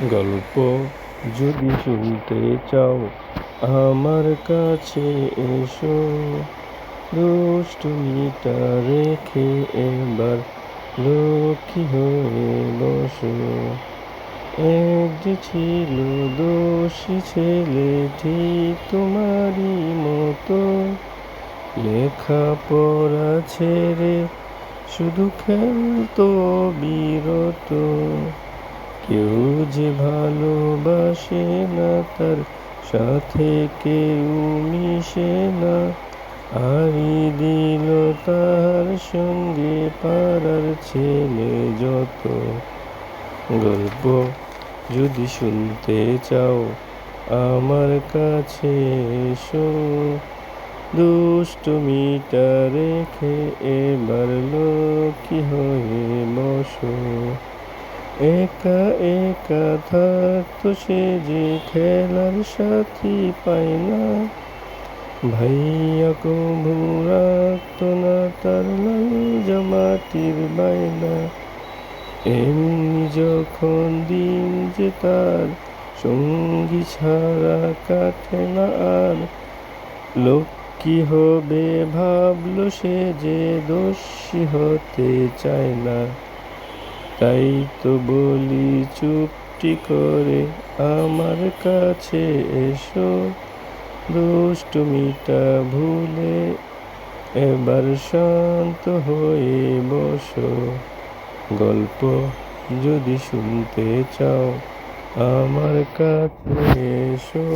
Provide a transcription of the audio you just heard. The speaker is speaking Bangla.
গল্প যদি শুনতে চাও, আমার কাছে এসো। দুষ্টুমিটা রেখে এবার লক্ষ্মী হয়ে বসো। এক যে ছিল দোষী ছেলে ঠিক তোমারই মতো। লেখাপড়া ছেড়ে শুধু খেলতো বিরত। কেউ যে ভালোবাসে না, তার সাথে কেউ মিশে না। আরি দিল তার সঙ্গে পাড়ার ছেলে যত। গল্প যদি শুনতে চাও, আমার কাছে এসো। দুষ্টুমিটা রেখে এবার লক্ষ্মী হয়ে বসো। একা একা থাকতো সে যে খেলার সাথী পায় না ভাইয়া কবু রাখতো না তার জামাটির বায়না এমনি যখন দিন যে তার সঙ্গী ছাড়া কাটে না আর লক্ষ্মী হবে ভাবলো সে যে দোষী হতে চায় না তাই তো বলি, চুপটি করে আমার কাছে এসো। দুষ্টুমিটা ভুলে এবার শান্ত হয়ে বসো। গল্প যদি শুনতে চাও, আমার কাছে এসো।